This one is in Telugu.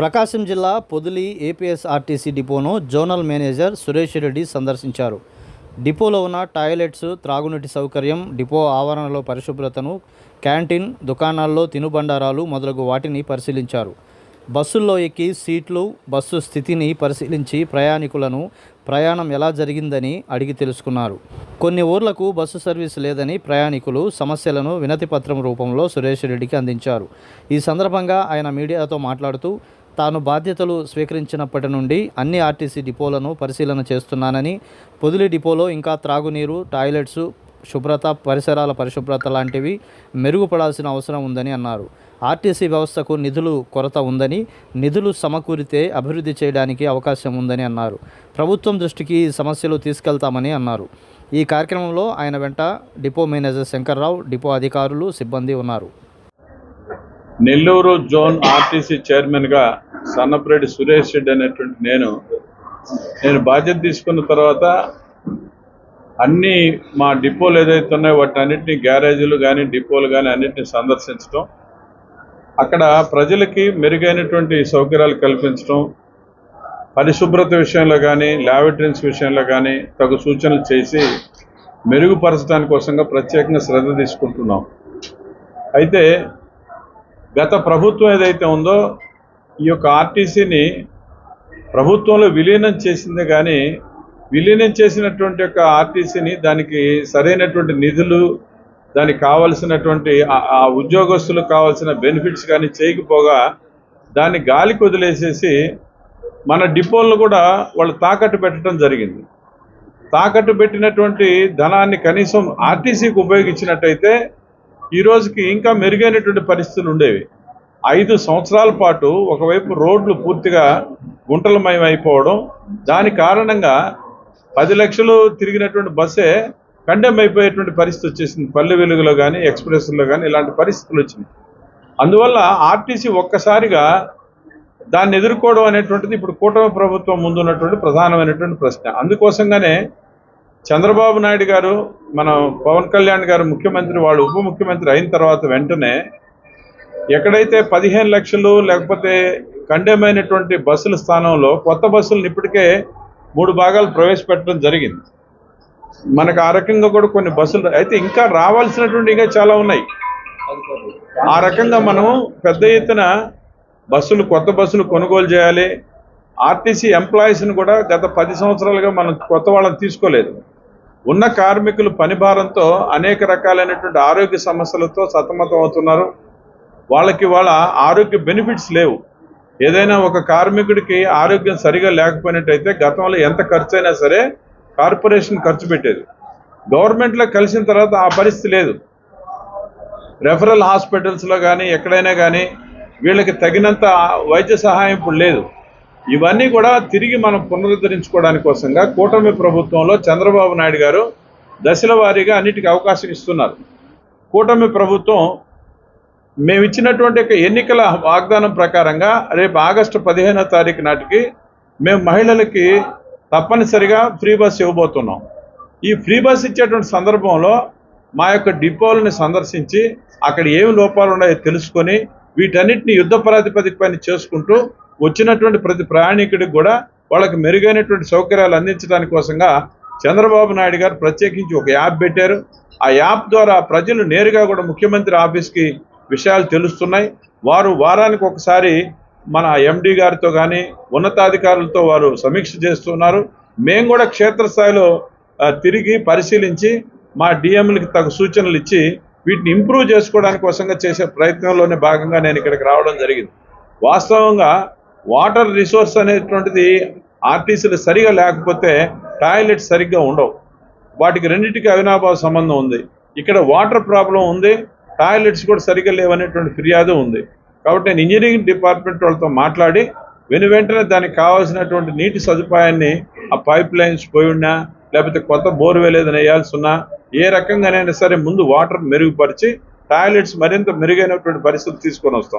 ప్రకాశం జిల్లా పొదిలి ఏపీఎస్ఆర్టీసీ డిపోను జోనల్ మేనేజర్ సురేష్ రెడ్డి సందర్శించారు. డిపోలో ఉన్న టాయిలెట్స్ త్రాగునీటి సౌకర్యం డిపో ఆవరణలో పరిశుభ్రతను క్యాంటీన్ దుకాణాల్లో తినుబండారాలు మొదలగు వాటిని పరిశీలించారు. బస్సుల్లో ఎక్కి సీట్లు బస్సు స్థితిని పరిశీలించి ప్రయాణికులను ప్రయాణం ఎలా జరిగిందని అడిగి తెలుసుకున్నారు. కొన్ని ఊర్లకు బస్సు సర్వీస్ లేదని ప్రయాణికులు సమస్యలను వినతిపత్రం రూపంలో సురేష్ రెడ్డికి అందించారు. ఈ సందర్భంగా ఆయన మీడియాతో మాట్లాడుతూ తాను బాధ్యతలు స్వీకరించినప్పటి నుండి అన్ని ఆర్టీసీ డిపోలను పరిశీలన చేస్తున్నానని పొదిలి డిపోలో ఇంకా త్రాగునీరు టాయిలెట్స్ శుభ్రత పరిసరాల పరిశుభ్రత లాంటివి మెరుగుపడాల్సిన అవసరం ఉందని అన్నారు. ఆర్టీసీ వ్యవస్థకు నిధులు కొరత ఉందని నిధులు సమకూరితే అభివృద్ధి చేయడానికి అవకాశం ఉందని అన్నారు. ప్రభుత్వం దృష్టికి ఈ సమస్యలు తీసుకెళ్తామని అన్నారు. ఈ కార్యక్రమంలో ఆయన వెంట డిపో మేనేజర్ శంకర్రావు డిపో అధికారులు సిబ్బంది ఉన్నారు. నెల్లూరు జోన్ ఆర్టీసీ చైర్మన్గా సన్నపరెడ్డి సురేష్ రెడ్డి అనేటువంటి నేను నేను బాధ్యత తీసుకున్న తర్వాత అన్ని మా డిపోలు ఏదైతే ఉన్నాయో వాటి అన్నింటినీ గ్యారేజీలు కానీ డిపోలు కానీ అన్నింటినీ సందర్శించడం అక్కడ ప్రజలకి మెరుగైనటువంటి సౌకర్యాలు కల్పించడం పరిశుభ్రత విషయంలో కానీ ల్యాబరేటరీస్ విషయంలో కానీ తగు సూచనలు చేసి మెరుగుపరచడానికి కోసంగా ప్రత్యేకంగా శ్రద్ధ తీసుకుంటున్నాం. అయితే గత ప్రభుత్వం ఏదైతే ఉందో ఈ యొక్క ఆర్టీసీని ప్రభుత్వంలో విలీనం చేసిందే కానీ విలీనం చేసినటువంటి యొక్క ఆర్టీసీని దానికి సరైనటువంటి నిధులు దానికి కావలసినటువంటి ఆ- ఆ ఉద్యోగస్తులకు కావాల్సిన బెనిఫిట్స్ కానీ చేయకపోగా దాన్ని గాలికి వదిలేసేసి మన డిపోలను కూడా వాళ్ళు తాకట్టు పెట్టడం జరిగింది. తాకట్టు పెట్టినటువంటి ధనాన్ని కనీసం ఆర్టీసీకి ఉపయోగించినట్టయితే ఈ రోజుకి ఇంకా మెరుగైనటువంటి పరిస్థితులు ఉండేవి. ఐదు సంవత్సరాల పాటు ఒకవైపు రోడ్లు పూర్తిగా గుంటలమయం అయిపోవడం దాని కారణంగా పది లక్షలు తిరిగినటువంటి బస్సే కండెమ్ అయిపోయేటువంటి పరిస్థితి వచ్చేసింది. పల్లె వెలుగులో కానీ ఎక్స్ప్రెస్లో కానీ ఇలాంటి పరిస్థితులు వచ్చినాయి. అందువల్ల ఆర్టీసీ ఒక్కసారిగా దాన్ని ఎదుర్కోవడం అనేటువంటిది ఇప్పుడు కూటమి ప్రభుత్వం ముందున్నటువంటి ప్రధానమైనటువంటి ప్రశ్న. అందుకోసంగానే చంద్రబాబు నాయుడు గారు మన పవన్ కళ్యాణ్ గారు ముఖ్యమంత్రి వాళ్ళు ఉప ముఖ్యమంత్రి అయిన తర్వాత వెంటనే ఎక్కడైతే పదిహేను లక్షలు లేకపోతే కండెమైనటువంటి బస్సుల స్థానంలో కొత్త బస్సులను ఇప్పటికే మూడు భాగాలు ప్రవేశపెట్టడం జరిగింది. మనకు ఆ రకంగా కూడా కొన్ని బస్సులు అయితే ఇంకా రావాల్సినటువంటి ఇంకా చాలా ఉన్నాయి. ఆ రకంగా మనం పెద్ద ఎత్తున బస్సులు కొత్త బస్సులు కొనుగోలు చేయాలి. ఆర్టీసీ ఎంప్లాయీస్ని కూడా గత పది సంవత్సరాలుగా మనం కొత్త వాళ్ళని తీసుకోలేదు. ఉన్న కార్మికులు పని భారంతో అనేక రకాలైనటువంటి ఆరోగ్య సమస్యలతో సతమతం అవుతున్నారు. వాళ్ళకి వాళ్ళ ఆరోగ్య బెనిఫిట్స్ లేవు. ఏదైనా ఒక కార్మికుడికి ఆరోగ్యం సరిగా లేకపోయినట్టయితే గతంలో ఎంత ఖర్చు అయినా సరే కార్పొరేషన్ ఖర్చు పెట్టేది. గవర్నమెంట్లో కలిసిన తర్వాత ఆ పరిస్థితి లేదు. రెఫరల్ హాస్పిటల్స్లో కానీ ఎక్కడైనా కానీ వీళ్ళకి తగినంత వైద్య సహాయం ఇప్పుడు లేదు. ఇవన్నీ కూడా తిరిగి మనం పునరుద్ధరించుకోవడానికి కోసంగా కూటమి ప్రభుత్వంలో చంద్రబాబు నాయుడు గారు దశల వారీగా అన్నిటికీ అవకాశం ఇస్తున్నారు. కూటమి ప్రభుత్వం మేము ఇచ్చినటువంటి ఎన్నికల వాగ్దానం ప్రకారంగా రేపు ఆగస్టు పదిహేనో తారీఖు నాటికి మేము మహిళలకి తప్పనిసరిగా ఫ్రీ బస్ ఇవ్వబోతున్నాం. ఈ ఫ్రీ బస్ ఇచ్చేటువంటి సందర్భంలో మా యొక్క డిపోలను సందర్శించి అక్కడ ఏమి లోపాలు ఉన్నాయో తెలుసుకొని వీటన్నిటిని యుద్ధ ప్రాతిపదిక పైన చేసుకుంటూ వచ్చినటువంటి ప్రతి ప్రయాణికుడికి కూడా వాళ్ళకి మెరుగైనటువంటి సౌకర్యాలు అందించడానికి కోసంగా చంద్రబాబు నాయుడు గారు ప్రత్యేకించి ఒక యాప్ పెట్టారు. ఆ యాప్ ద్వారా ప్రజలు నేరుగా కూడా ముఖ్యమంత్రి ఆఫీస్కి విషయాలు తెలుస్తున్నాయి. వారు వారానికి ఒకసారి మన ఎండి గారితో కానీ ఉన్నతాధికారులతో వారు సమీక్ష చేస్తున్నారు. మేము కూడా క్షేత్రస్థాయిలో తిరిగి పరిశీలించి మా డిఎంలకి తగు సూచనలు ఇచ్చి వీటిని ఇంప్రూవ్ చేసుకోవడానికి కోసంగా చేసే ప్రయత్నంలోనే భాగంగా నేను ఇక్కడికి రావడం జరిగింది. వాస్తవంగా వాటర్ రిసోర్స్ అనేటువంటిది ఆర్టీసీలు సరిగా లేకపోతే టాయిలెట్స్ సరిగ్గా ఉండవు. వాటికి రెండింటికి అవినాభావ సంబంధం ఉంది. ఇక్కడ వాటర్ ప్రాబ్లం ఉంది టాయిలెట్స్ కూడా సరిగ్గా లేవనేటువంటి ఫిర్యాదు ఉంది. కాబట్టి నేను ఇంజనీరింగ్ డిపార్ట్మెంట్ వాళ్ళతో మాట్లాడి వెను వెంటనే దానికి కావాల్సినటువంటి నీటి సదుపాయాన్ని ఆ పైప్ లైన్స్ పోయి ఉన్నా లేకపోతే కొత్త బోర్వెల్ ఏదైనా వేయాల్సి ఉన్నా ఏ రకంగానైనా సరే ముందు వాటర్ మెరుగుపరిచి టాయిలెట్స్ మరింత మెరుగైనటువంటి పరిస్థితి తీసుకొని వస్తాం.